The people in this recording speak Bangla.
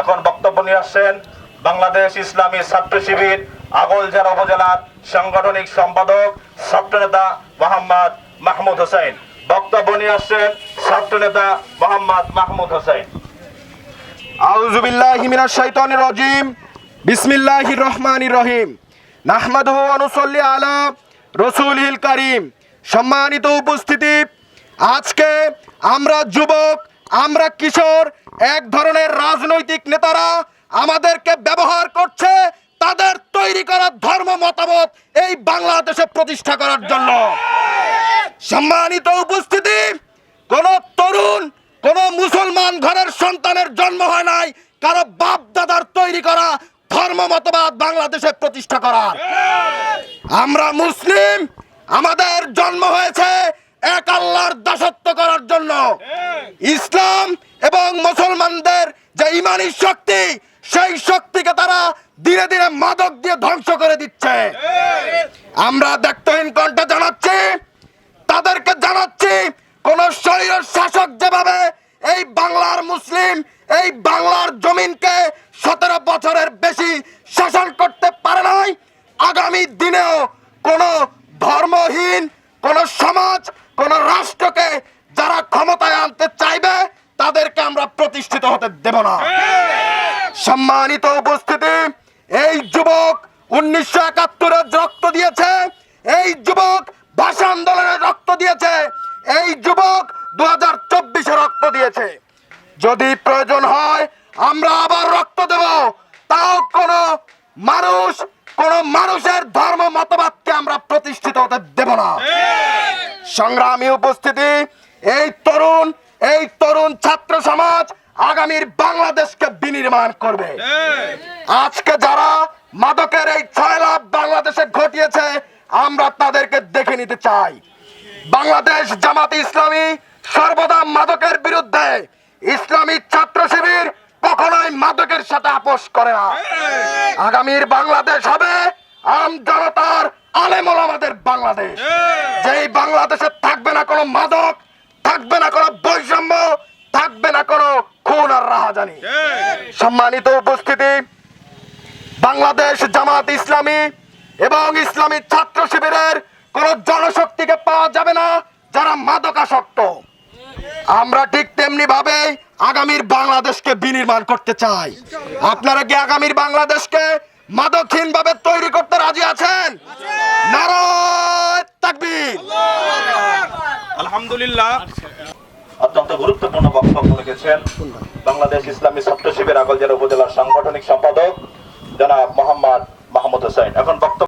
এখন বক্তব্য নিয়ে আসছেন বাংলাদেশ ইসলামী ছাত্র শিবির আগলজারা উপজেলার সাংগঠনিক সম্পাদক ছাত্র নেতা মোহাম্মদ মাহমুদ হোসেন। বক্তব্য নিয়ে আসছেন ছাত্র নেতা মোহাম্মদ মাহমুদ হোসেন। আমরা যুবক, আমরা কিশোর এক ধরনের রাজনৈতিক নেতারা আমাদেরকে ব্যবহার করছে, তাদের তৈরি করা ধর্ম মতামত এই বাংলাদেশে প্রতিষ্ঠা করার জন্য। সম্মানিত উপস্থিতি, কোন তরুণ, কোন মুসলমান ঘরের সন্তানের জন্ম হয় নাই, কারও বাপ দাদার তৈরি করা ধর্ম মতবাদ বাংলাদেশে প্রতিষ্ঠা করা আমরা মুসলিম, আমাদের জন্ম হয়েছে এক আল্লাহর দাসত্ব করার জন্য। ইসলাম এবং মুসলমানদের যে ইমানি শক্তি, সেই শক্তিকে তারা ধীরে ধীরে মাদক দিয়ে ধ্বংস করে দিচ্ছে। আমরা দেখতহীন কণ্ঠে জানাচ্ছি, তাদেরকে জানাচ্ছি, কোন শরীরের শাসক যেভাবে এই বাংলার মুসলিম, এই বাংলার জমিনকে সতেরো বছরের বেশি শাসন করতে পারে নাই, আগামী দিনেও কোন ধর্মহীন, কোন সমাজ, কোন রাষ্ট্রকে যারা ক্ষমতায় আনতে চাইবে প্রতিষ্ঠিত হতে দেব না। সম্মানিত উপস্থিতি, এই যুবক উনিশশো একাত্তরে রক্ত দিয়েছে, এই যুবক ভাষা আন্দোলনে রক্ত দিয়েছে, এই যুবক দু হাজার চব্বিশে রক্ত দিয়েছে। যদি প্রয়োজন হয়, আমরা আবার রক্ত দেব। তাও কোন মানুষ, কোন মানুষের ধর্ম মতবাদকে আমরা প্রতিষ্ঠিত হতে দেব না। সংগ্রামী উপস্থিতি, এই তরুণ এই তরুণ ছাত্র সমাজ আগামীর বাংলাদেশকে বিনির্মাণ করবে। আজকে যারা মাদকের এই ছয় লাভ বাংলাদেশে ঘটিয়েছে আমরা তাদেরকে দেখে নিতে চাই। বাংলাদেশ জামাত ইসলামী সর্বদা মাদকের বিরুদ্ধে ইসলামী ছাত্র শিবির কখনোই মাদকের সাথে আপোষ করে না। আগামীর বাংলাদেশ হবে আম জনতার আলেমল আমাদের বাংলাদেশ। যেই বাংলাদেশে থাকবে না কোনো মাদক থাকবে না কোনো বৈষম্য, থাকবে না কোনো খুন আর রাহাজানি। সম্মানিত উপস্থিতি, বাংলাদেশ জামাত ইসলামী এবং ইসলামী ছাত্র শিবিরের কোন জনশক্তিকে পাওয়া যাবে না যারা মাদকাসক্ত। আমরা ঠিক তেমনি ভাবে আগামীর বাংলাদেশকে বিনির্মাণ করতে চাই। আপনারা কি আগামীর বাংলাদেশকে মাদকহীন ভাবে তৈরি আলহামদুলিল্লাহ। অত্যন্ত গুরুত্বপূর্ণ বক্তব্য রেখেছেন বাংলাদেশ ইসলামী ছাত্র শিবির আগল জেলা উপজেলার সাংগঠনিক সম্পাদক জনাব মোহাম্মদ মাহমুদ হোসেন। এখন বক্তব্য